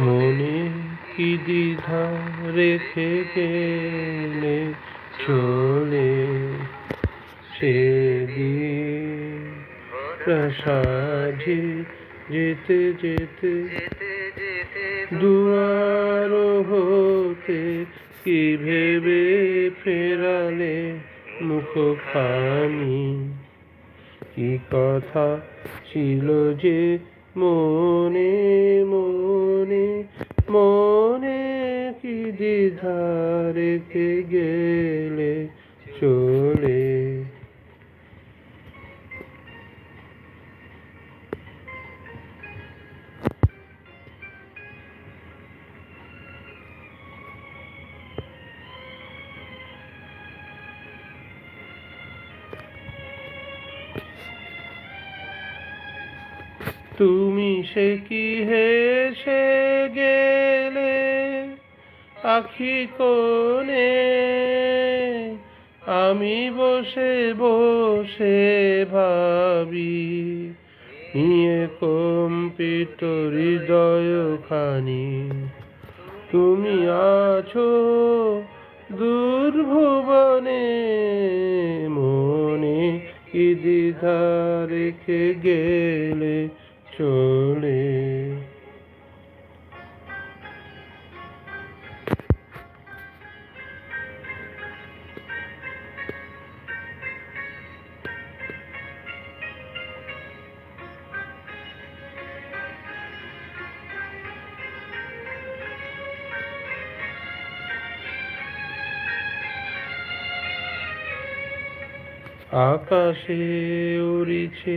মনে কি দ্বিধা রেখে গেলে চলে সেদিন? সাঝে যেতে যেতে দুয়ার হতে কি ভেবে ফেরালে মুখখানি? কি কথা ছিল যে মনে মনে মনে কি দ্বিধা রেখে গেলে চলে তুমি সে কি হেসে গেলে? আখি কোণে আমি বসে বসে ভাবি। নিয়ে কম্পিত হৃদয় খানি। তুমি আছো দুর্ভুবনে, মনে কি দ্বিধা রেখে গেলে? চলে। আকাশে উড়িছে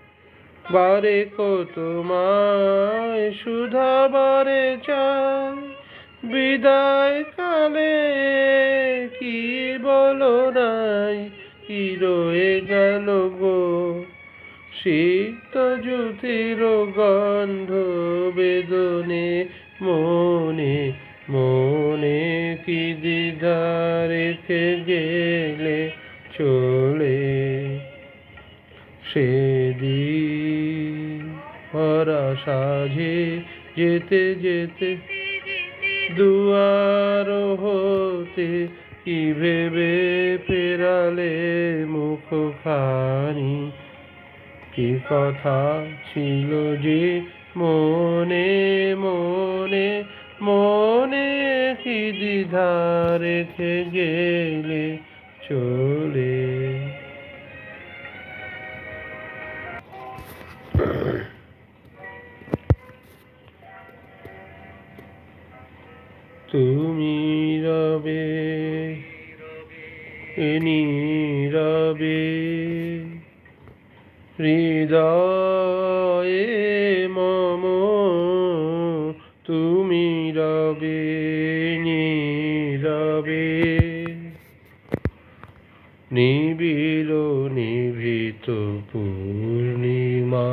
বারে কত মায় সুধা বারে চাই। বিদায় কালে কি বলো নাই, কি রয়ে গেল গো? শীত জুতির গন্ধ বেদনে মনে মনে কি দ্বিধা রেখে গেলে চলে? সেদিন ভরা সাঝে যেতে যেতে দুয়ার হতে কি ভেবে ফেরালে মুখখানি? কি কথা ছিল যে মনে মনে মনে কি দ্বিধা রেখে গেলে চলে তুমি রবে নীরবে হৃদয়ে মম তুমি রবে নীরবে নিবিড় নিভৃত পূর্ণিমা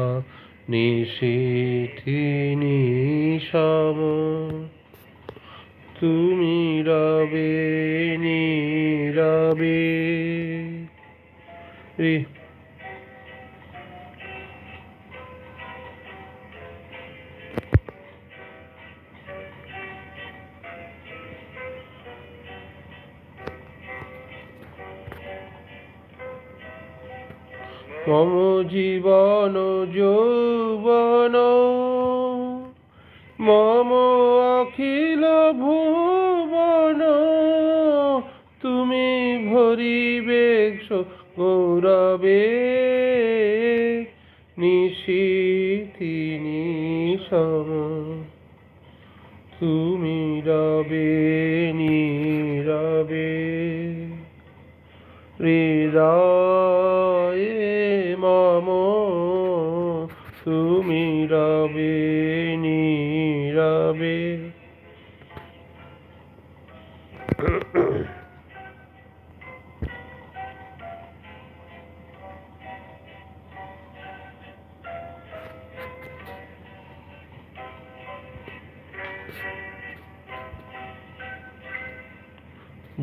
নিশীথি নিশম তুমি রবে নীরবে। রে- মম জীবন যৌবন। মম অখিল ভুবন, তুমি ভরিবে গৌরবে। নিশীথি নিশম, তুমি রবে নীরবে। হৃদয়ে মম, তুমি রবে নীরবে। যাবে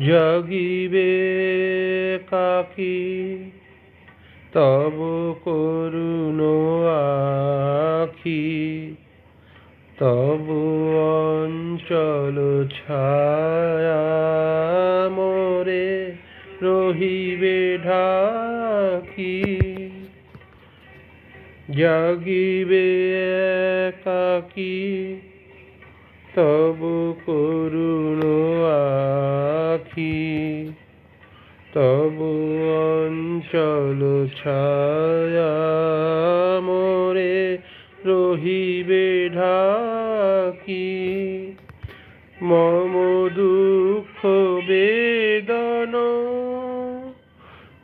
জগিবে কাকি তব করুন আখি। তব অঞ্চল ছায়া মোরে রহিবে ঢাকি। জাগিবে একাকী, তবু করুণ আখি। তব অঞ্চল ছায়া মোরে রহিবে ঢাকি। মম দুঃখ বেদন।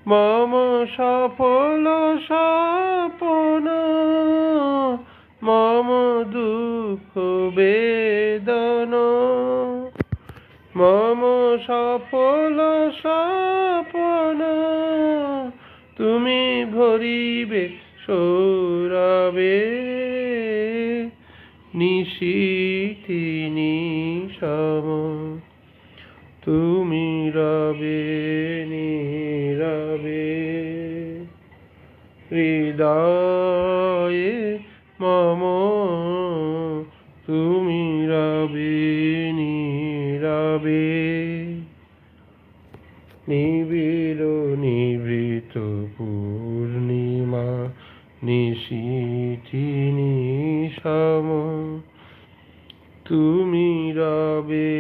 মম সফল সপন মম দুঃখ বেদন। মম সফল সপন তুমি ভরিবে সৌরবে নিশীথিনী সম তুমি রবে নীরবে। হৃদয়ে মম তুমি রবে নীরবে। নিবিড় নিবৃত পূর্ণিমা নিশীথিনী সম তুমি রবে